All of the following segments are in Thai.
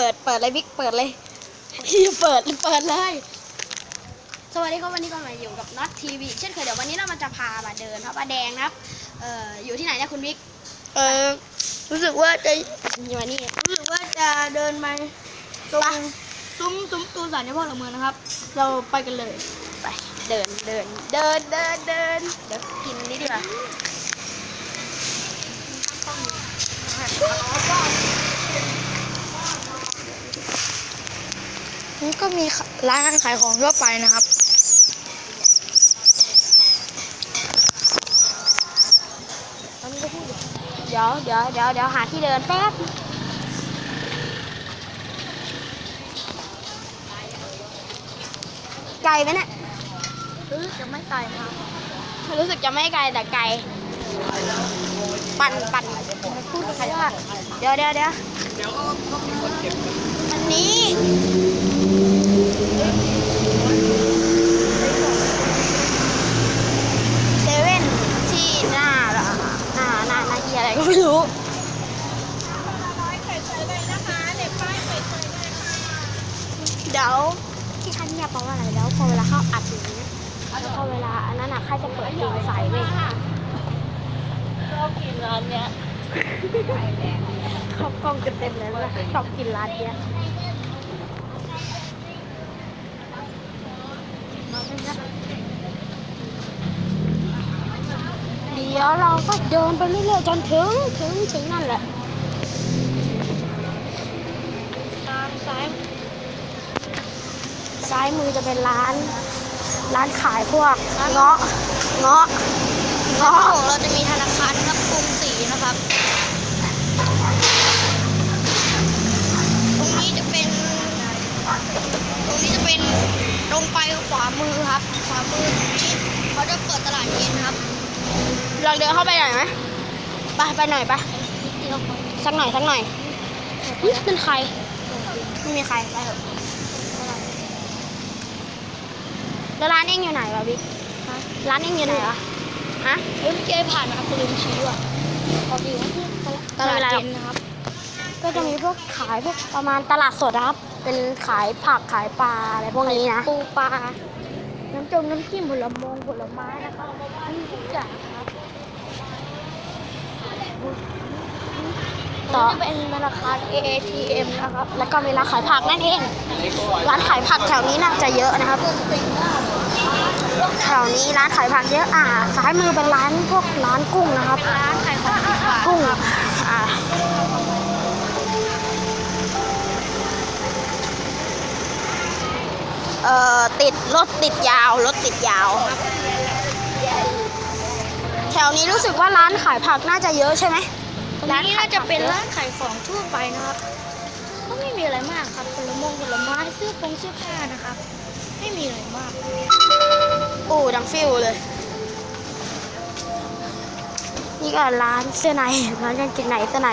ปิด เปิดเลยบิ๊ก เปิดเลยเปิด เปิดเลย สวัสดีครับวันนี้ก็มาอยู่กับน็อตทีวีเช่นเคยเดี๋ยววันนี้เรามาจะพามาเดินพระประแดงนะครับ เอ่อ อยู่ที่ไหนเนี่ยคุณบิ๊ก เออ รู้สึกว่าจะอยู่มานี่ รู้สึกว่าจะเดินไปตรงซุ้มซุ้มตูสารในพ่อหลักเมืองนะครับ เราไปกันเลย ไป เดิน เดิน เดิน เดิน เดิน เดี๋ยวกินนี่ดีกว่า มีร้านขายของทั่วไปนะครับ เดี๋ยวเดี๋ยวเดี๋ยวเดี๋ยวหาที่เดินแป๊บไกลไหมเนี่ยรู้สึกจะไม่ไกลครับรู้สึกจะไม่ไกลแต่ไกล ปั่นปั่นพูดใครว่าเดี๋ยวเดี๋ยวเดี๋ยวอันนี้ เซเว่นที่หน้าหน้าหน้าหน้าเหียอะไรก็ไม่รู้เดี๋ยวที่คันเนี่ยแปลว่าอะไรแล้วพอเวลาเข้าอัดอย่างนี้แล้วพอเวลาอันนั้นอะข้าจะเปิดเพลงใส่เว้ยชอบกินร้านเนี้ยเข้ากล้องกันเต็มเลยว่าชอบกินร้านเนี้ย เดี๋ยวเราก็เดินไปเรื่อยๆจนถึงถึงถึงนั่นแหละ ตามซ้ายซ้ายมือจะเป็นร้าน ร้านขายพวกเงาะเงาะเงาะของเราจะมีธนาคารนะครับกรุงศรีนะครับตรงนี้จะเป็น ตรงนี้จะเป็นตรงไป มือครับขวามือนี้เขาจะเปิดตลาดเย็นครับลองเดินเข้าไปหน่อยไหมไปไปหน่อยไปเดียวสักหน่อยสักหน่อยอุ๊ยนั่นใครไม่มีใครไปเถอะแล้วร้านเองอยู่ไหนวะบิ๊กร้านเองอยู่ไหนวะฮะเอ้ยเมื่อกี้ผ่านมาคุณลืมชี้ว่ะพอดีว่าที่ตลาดเย็นนะครับ ก็จะมีพวกขายพวกประมาณตลาดสดนะครับ เป็นขายผักขายปลาอะไรพวกนี้นะปูปลาน้ำ จงน้ำจิ้มผลมงผลไม้นะครับมีทุกอย่างครับต่อจะเป็นธนาคาร ATM นะครับ แล้วก็มีร้านขายผักนั่นเอง ร้านขายผักแถวนี้น่าจะเยอะนะครับ แถวนี้ร้านขายผักเยอะ อ่า ซ้ายมือเป็นร้านพวกร้านกุ้งนะครับ ร้านขายของสิบบาทกุ้ง อ่าเอ่อติดรถติดยาวรถติดยาว แถวนี้รู้สึกว่าร้านขายผักน่าจะเยอะใช่ไหมร้านนี้น่าจะเป็นร้านขายของทั่วไปนะครับ ก็ไม่มีอะไรมากครับผลมงผลไม้เสื้อผงเสื้อผ้านะครับ ไม่มีอะไรมากโอ้ดังฟิวเลย นี่ก็ร้านเสื้อในร้านกางเกงในเสื้อใน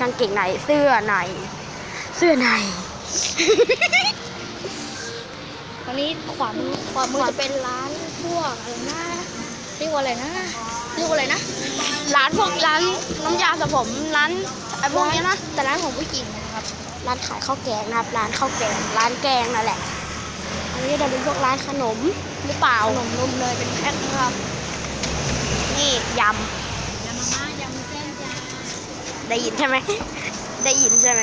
กางเกงในเสื้อในเสื้อในตอ นนี้ขวามือขวามือจะเป็นร้านพวกอะไรนะเรียกว่าอะไรนะเรียกว่าอะไรนะ ร้านพวกร้านน้ำยาสระผมร้านไอ้พวกนี้นะแต่ร้านของผู้หญิงนะครับ ร้านขายข้าวแกงนะครับ ร้านข้าวแกง ร้านแกงนั่นแหละ อันนี้จะเป็นพวกร้านขนมหรือเปล่า ขนมนมเนยเป็นแพ็คนะครับ นี่ยยำมาม่ายำเส้นยาำได้ยินใช่ไหม ได้ยินใช่ไหม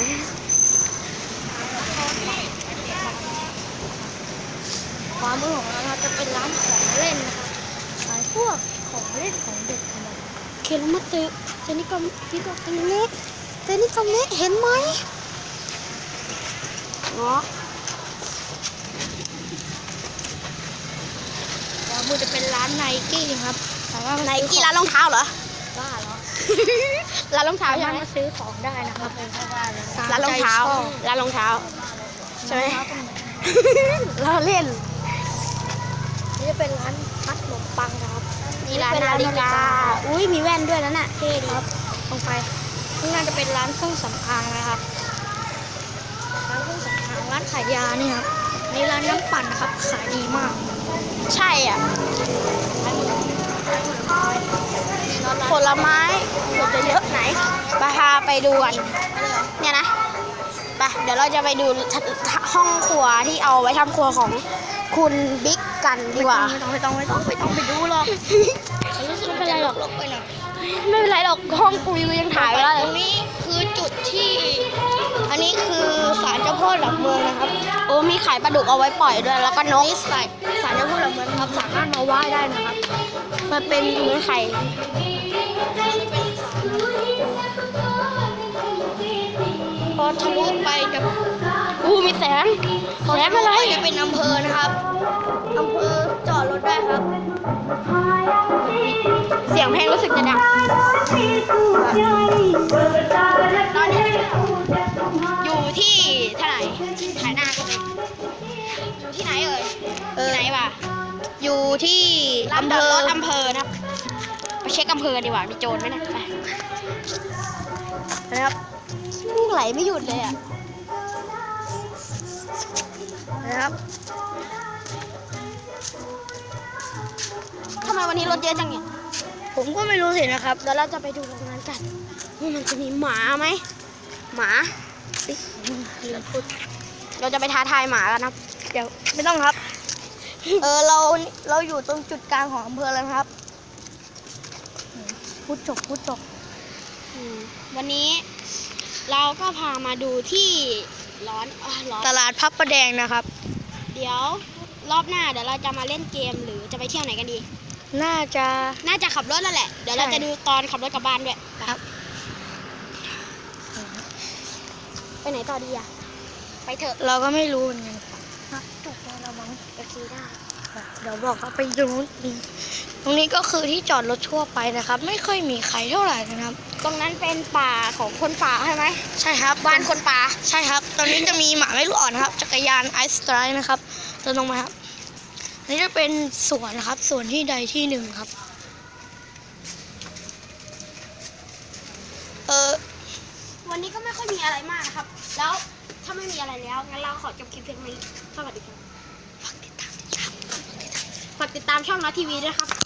ขวามือของเรานะครับจะเป็นร้านของเล่นนะครับขายพวกของเล่นของเด็กธรรมดาเคลมาตึเจนี่ก็พี่ก็เป็นเล็กเจนี่ก็เล็กเห็นไหมเงาะขวามือจะเป็นร้านไนกี้ครับสามารถมาไหนซื้อกี่ร้านรองเท้าเหรอบ้าเหรอร้านรองเท้าสาใช่มารถไหมมาซื้อของได้นะครับเป็นเข้าบ้านเลยร้านรองเท้าร้านรองเท้าใช่ไหมเราเล่นนี่ จะเป็นร้านพัดขนมปังนะครับนี่ร้านนาฬิกา อุ้ยมีแว่นด้วยนั่นน่ะเท่ดีครับลงไปข้างหน้าจะเป็นร้านเครื่องสำอางนะครับ ร้านเครื่องสำอางร้านขายยานี่ครับนี่ร้านน้ำปั่นนะครับ ขายดีมาก ใช่อะผลไม้เดี๋ยวจะเยอะไหนไปพาไปดูกันเนี่ยนะไปไปเดี๋ยวเราจะไปดูห้องครัวที่เอาไว้ทำครัวของ คุณบิ๊กกันดีกว่า ไม่ต้องไม่ต้องไม่ต้องไม่ต้องไปดูหรอกรู้สึกไม่เป็นไรหรอกลกๆไปหน่อยไม่เป็นไรหรอกห้องกูยังถ่ายไว้แล้วตเลรยงนี้คือจุดที่ อันนี้คือศาลเจ้าพ่อหลักเมืองนะครับ โอ้มีไข่ปลาดุกเอาไว้ปล่อยด้วยแล้วก็นกนี่ศาลศาลเจ้าพ่อหลักเมืองครับสามารถมาไหว้ได้นะครับ มันเป็นเหมือนไข่พอทะลุไปจะอู้ มีแสง แสงอะไรจะเป็นอำเภอนะครับอำเภอจอดรถได้ครับ เสียงเพลงรู้สึกจะดังตอนนี้อยู่ที่เท่าไหร่ถ่ายหน้ากันเลยอยู่ที่ไหนเอ่ยที่ไหนวะอยู่ที่อำเภออำเภอนะครับไปเช็คอำเภอดีกว่ามีโจรไหมเนี่ยไปนะครับลูกไหลไม่หยุดเลยอะ นะครับทำไมวันนี้รถเยอะจังเนี่ยผมก็ไม่รู้สินะครับเดี๋ยวเราจะไปดูตรงนั้นกันว่ามันจะมีหมาไหม หมาลืมพูดเราจะไปท้าทายหมากันนะครับเดี๋ยวไม่ต้องครับ เออเราเราอยู่ตรงจุดกลางของอำเภอแล้วนะครับ พูดจบพูดจบอืมวันนี้เราก็พามาดูที่ ร้อนอะร้อนตลาดพับประแดงนะครับ เดี๋ยวรอบหน้าเดี๋ยวเราจะมาเล่นเกมหรือจะไปเที่ยวไหนกันดี น่าจะ น่าจะขับรถแล้วแหละ เดี๋ยวเราใช่ จะดูตอนขับรถกลับบ้านด้วยครับไปไหนต่อดีอะไปเถอะเราก็ไม่รู้เหมือนกันครับจบแล้วเราบังโอเคได้ เดี๋ยวบอกเขาไปตรงนู้น ตรงนี้ก็คือที่จอดรถทั่วไปนะครับ ไม่ค่อยมีใครเท่าไหร่นะครับ ตรงนั้นเป็นป่าของคนป่าใช่ไหมใช่ครับบ้านคนป่าใช่ครับ ตอนนี้จะมีหมาไม่รู้อ่อนนะครับ จักรยานไอสไตร์นะครับเดินลงมาครับอันนี้จะเป็นสวนนะครับสวนที่ใดที่หนึ่งครับ เออวันนี้ก็ไม่ค่อยมีอะไรมากนะครับ แล้วถ้าไม่มีอะไรแล้วงั้นเราขอจบคลิปเพียงเท่านี้สวัสดีครับฝากติดตามติดตามฝากติดตามช่องนัททีวีด้วยครับ